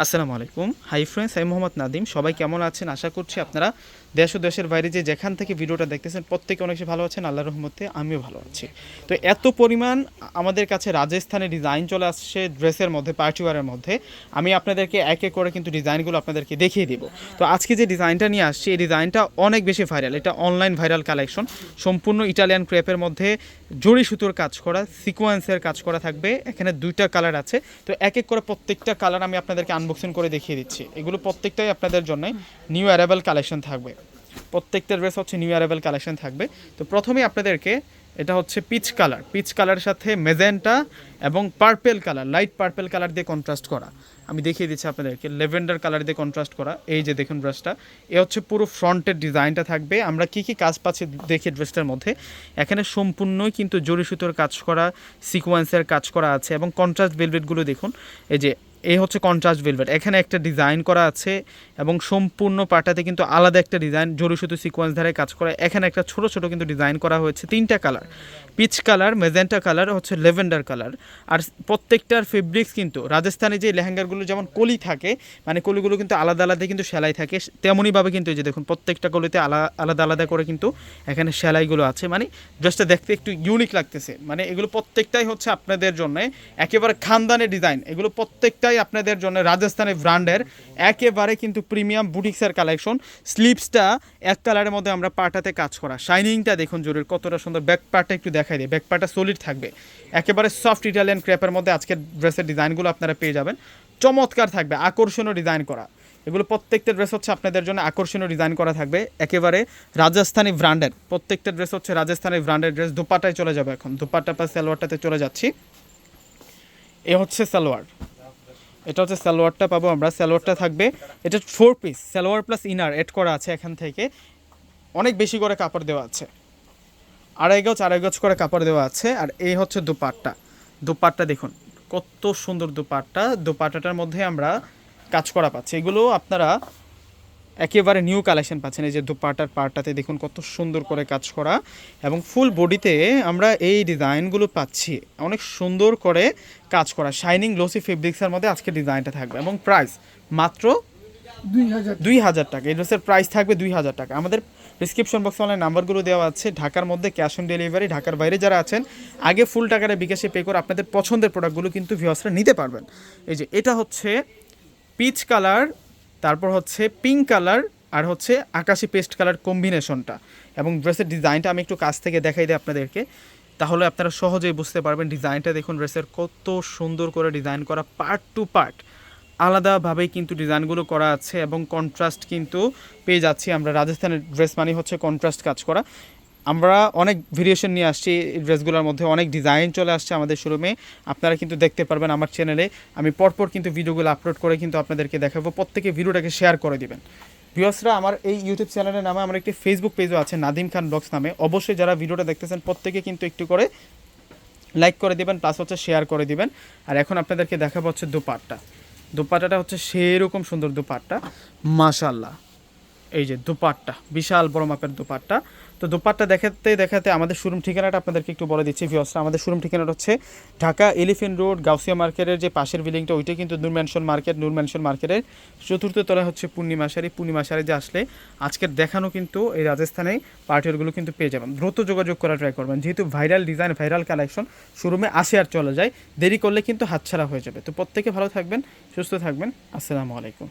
আসসালামু আলাইকুম। Hi friends, আমি মোহাম্মদ নাদিম। সবাই কেমন আছেন? আশা করছি আপনারা দেশ ও দেশের বাইরে যে যেখান থেকে ভিডিওটা দেখতেছেন, প্রত্যেকে অনেক ভালো আছেন। আল্লাহর রহমতে আমিও ভালো আছি। তো এত পরিমাণ আমাদের কাছে রাজস্থানের ডিজাইন চলে আসছে ড্রেসের মধ্যে পার্টিওয়ারের মধ্যে। আমি আপনাদেরকে এক এক করে কিন্তু ডিজাইনগুলো আপনাদেরকে দেখিয়ে দিব। তো আজকে যে ডিজাইনটা নিয়ে আসছি, এই ডিজাইনটা অনেক বেশি ভাইরাল এটা অনলাইন ভাইরাল কালেকশন সম্পূর্ণ ইটালিয়ান ক্রেপের মধ্যে জড়ি সুতোর কাজ করা সিকোয়েন্সের কাজ করা থাকবে। এখানে দুইটা কালার আছে। তো এক এক করে প্রত্যেকটা কালার আমি আপনাদেরকে আনবক্সিং করে দেখিয়ে দিচ্ছি। এগুলো প্রত্যেকটাই আপনাদের জন্য নিউ অ্যারাইভাল কালেকশন থাকবে। প্রত্যেকটা ড্রেস হচ্ছে নিউ অ্যারাইভাল কালেকশন থাকবে। তো প্রথমেই আপনাদেরকে এটা হচ্ছে পিচ কালার পিচ কালারের সাথে মেজেন্টা এবং purple colour light purple colour দিয়ে কন্ট্রাস্ট করা। আমি দেখিয়ে দিচ্ছি আপনাদেরকে লেভেন্ডার কালার দিয়ে কন্ট্রাস্ট করা। এই যে দেখুন ড্রেসটা এ হচ্ছে পুরো ফ্রন্টের ডিজাইনটা থাকবে। আমরা কি কি কাজ পাচ্ছি দেখি ড্রেসটার মধ্যে। এখানে সম্পূর্ণই কিন্তু জরি সুতোর কাজ করা সিকোয়েন্সের কাজ করা আছে এবং কন্ট্রাস্ট ভেলভেটগুলো দেখুন। এই যে এই হচ্ছে কন্ট্রাস্ট ভেলভেট এখানে একটা ডিজাইন করা আছে এবং সম্পূর্ণ পাটাতে কিন্তু আলাদা একটা ডিজাইন জরি সুতো সিকোয়েন্স ধারে কাজ করা। এখানে একটা ছোট ছোট কিন্তু ডিজাইন করা হয়েছে তিনটা colour peach colour magenta colour হচ্ছে লেভেন্ডার কালার আর প্রত্যেকটার ফেব্রিক্স কিন্তু, রাজস্থানে যে লেহেঙ্গারগুলো যেমন কলি থাকে মানে কলিগুলো কিন্তু আলাদা আলাদা কিন্তু সেলাই থাকে, তেমনইভাবে কিন্তু এই যে দেখুন, প্রত্যেকটা কলিতে আলা- আলাদা আলাদা করে কিন্তু এখানে সেলাইগুলো আছে। মানে ড্রেসটা দেখতে একটু ইউনিক লাগতেছে। মানে এগুলো প্রত্যেকটাই হচ্ছে আপনাদের জন্য একেবারে খানদানের ডিজাইন এগুলো প্রত্যেকটাই আপনাদের জন্য রাজস্থানের ব্র্যান্ডের একেবারে কিন্তু প্রিমিয়াম বুটিক্সের কালেকশন। স্লিপসটা এক কালারের মধ্যে আমরা পাটাতে কাজ করা। শাইনিংটা দেখুন জরুরি, কতটা সুন্দর। ব্যাক পার্টটা একটু দেখাই দিই। ব্যাক পার্টটা সলিড থাকবে। একেবারে সফট ইটালিয়ান ক্র্যাপের মধ্যে আজকের ড্রেসের ডিজাইনগুলো আপনারা পেয়ে যাবেন। চমৎকার থাকবে, আকর্ষণীয় ডিজাইন করা। এগুলো প্রত্যেকটা ড্রেস হচ্ছে আপনাদের জন্য আকর্ষণীয় ডিজাইন করা থাকবে। একেবারে রাজস্থানী ব্র্যান্ডের, প্রত্যেকটা ড্রেস হচ্ছে রাজস্থানী ব্র্যান্ডের ড্রেস দুপাটায় চলে যাবে এখন। দুপাট্টা প্লাস সালোয়ারটাতে চলে যাচ্ছি। এ হচ্ছে সালোয়ার। এটা হচ্ছে সালোয়ারটা পাবো আমরা। সালোয়ারটা থাকবে। এটা four piece salwar plus inner add করা আছে এখান থেকে। অনেক বেশি করে কাপড় দেওয়া আছে। আড়াই গজ আড়াই গজ করে কাপড় দেওয়া আছে। আর এই হচ্ছে দুপাট্টা। দুপাট্টা দেখুন, কত সুন্দর দুপাট্টা। দুপাট্টাটার মধ্যে আমরা কাজ করা পাচ্ছি। এগুলো আপনারা একেবারে নিউ কালেকশন পাচ্ছেন। এই যে দুপাটার পার্টটাতে দেখুন কত সুন্দর করে কাজ করা এবং ফুল বডিতে আমরা এই ডিজাইনগুলো পাচ্ছি। অনেক সুন্দর করে কাজ করা। শাইনিং গ্লোসি ফেব্রিক্সের মধ্যে আজকে ডিজাইনটা থাকবে এবং প্রাইস মাত্র দুই হাজার। দুই হাজার টাকা। এই ড্রেসের প্রাইস থাকবে দুই হাজার টাকা। আমাদের ডিসক্রিপশন বক্সে অনলাইন নাম্বারগুলো দেওয়া আছে। ঢাকার মধ্যে ক্যাশ অন ডেলিভারি ঢাকার বাইরে যারা আছেন আগে ফুল টাকাটা বিকাশে পে করে আপনাদের পছন্দের প্রোডাক্টগুলো কিন্তু ভিউয়ার্সরা নিতে পারবেন। এই যে এটা হচ্ছে পিচ কালার তারপর হচ্ছে পিঙ্ক কালার আর হচ্ছে আকাশি পেস্ট কালার কম্বিনেশনটা এবং ড্রেসের ডিজাইনটা আমি একটু কাছ থেকে দেখাই দিই আপনাদেরকে। তাহলে আপনারা সহজেই বুঝতে পারবেন ডিজাইনটা দেখুন ড্রেসের কত সুন্দর করে ডিজাইন করা পার্ট টু পার্ট আলাদাভাবেই কিন্তু ডিজাইনগুলো করা আছে এবং কন্ট্রাস্ট কিন্তু পেয়ে যাচ্ছি আমরা। রাজস্থানের ড্রেস মানে হচ্ছে কন্ট্রাস্ট কাজ করা। আমরা অনেক ভেরিয়েশন নিয়ে আসছি ড্রেসগুলোর মধ্যে অনেক ডিজাইন চলে আসছে আমাদের শোরুমে আপনারা কিন্তু দেখতে পারবেন আমার চ্যানেলে আমি পরপর কিন্তু ভিডিওগুলো আপলোড করে কিন্তু আপনাদেরকে দেখাবো। প্রত্যেকে ভিডিওটাকে শেয়ার করে দিবেন। ভিউয়ার্সরা আমার এই ইউটিউব চ্যানেলের নামে আমার একটি ফেসবুক পেজও আছে নাদিম খান ব্লগস নামে। অবশ্যই যারা ভিডিওটা দেখতেছেন, প্রত্যেকে কিন্তু একটু করে লাইক করে দিবেন প্লাস হচ্ছে শেয়ার করে দিবেন। আর এখন আপনাদেরকে দেখাবো হচ্ছে দুপাট্টা। দুপাট্টাটা হচ্ছে সেরকম সুন্দর দুপাট্টা। মাশাল্লাহ এই যে দুপাট্টা, বিশাল বড় মাপের দুপাট্টা। তো দুপাট্টা দেখাতে দেখাতে আমাদের শোরুম ঠিকানাটা আপনাদেরকে একটু বলে দিচ্ছি ভিওসরা আমাদের শোরুম ঠিকানাটা হচ্ছে ঢাকা এলিফেন্ট রোড, গাউসিয়া মার্কেটের যে পাশের বিল্ডিংটা, ওইটা কিন্তু Noor mansion market, Noor mansion মার্কেটের চতুর্থ তলায় হচ্ছে পূর্ণিমা শাড়ি পূর্ণিমা শাড়ি যে আসলে আজকের দেখানো কিন্তু এই রাজস্থানে পার্টিওরগুলো কিন্তু পেয়ে যাবেন। দ্রুত যোগাযোগ করা ট্রাই করবেন। যেহেতু ভাইরাল ডিজাইন ভাইরাল কালেকশন শোরুমে আসে আর চলে যায়, দেরি করলে কিন্তু হাতছাড়া হয়ে যাবে। তো প্রত্যেকে ভালো থাকবেন, সুস্থ থাকবেন। আসসালামু আলাইকুম।